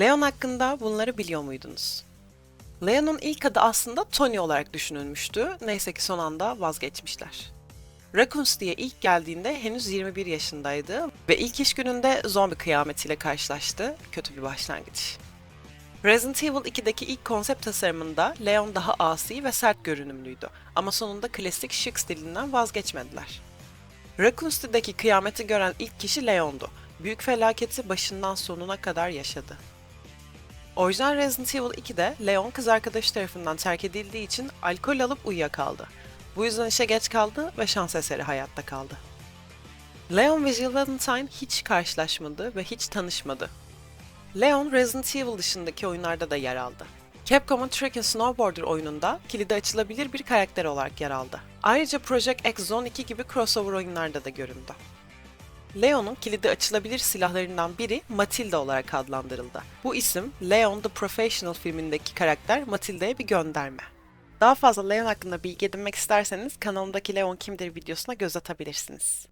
Leon hakkında bunları biliyor muydunuz? Leon'un ilk adı aslında Tony olarak düşünülmüştü. Neyse ki son anda vazgeçmişler. Raccoons diye ilk geldiğinde henüz 21 yaşındaydı ve ilk iş gününde zombi kıyametiyle karşılaştı. Kötü bir başlangıç. Resident Evil 2'deki ilk konsept tasarımında Leon daha asi ve sert görünümlüydü ama sonunda klasik şık stilinden vazgeçmediler. Raccoon City'deki kıyameti gören ilk kişi Leon'du. Büyük felaketi başından sonuna kadar yaşadı. Orijinal Resident Evil 2'de Leon kız arkadaşı tarafından terk edildiği için alkol alıp uyuyakaldı. Bu yüzden işe geç kaldı ve şans eseri hayatta kaldı. Leon ve Jill Valentine hiç karşılaşmadı ve hiç tanışmadı. Leon Resident Evil dışındaki oyunlarda da yer aldı. Capcom'un Trick and Snowboarder oyununda kilidi açılabilir bir karakter olarak yer aldı. Ayrıca Project X Zone 2 gibi crossover oyunlarda da göründü. Leon'un kilidi açılabilir silahlarından biri Matilda olarak adlandırıldı. Bu isim Leon the Professional filmindeki karakter Matilda'ya bir gönderme. Daha fazla Leon hakkında bilgi edinmek isterseniz kanalımdaki Leon kimdir videosuna göz atabilirsiniz.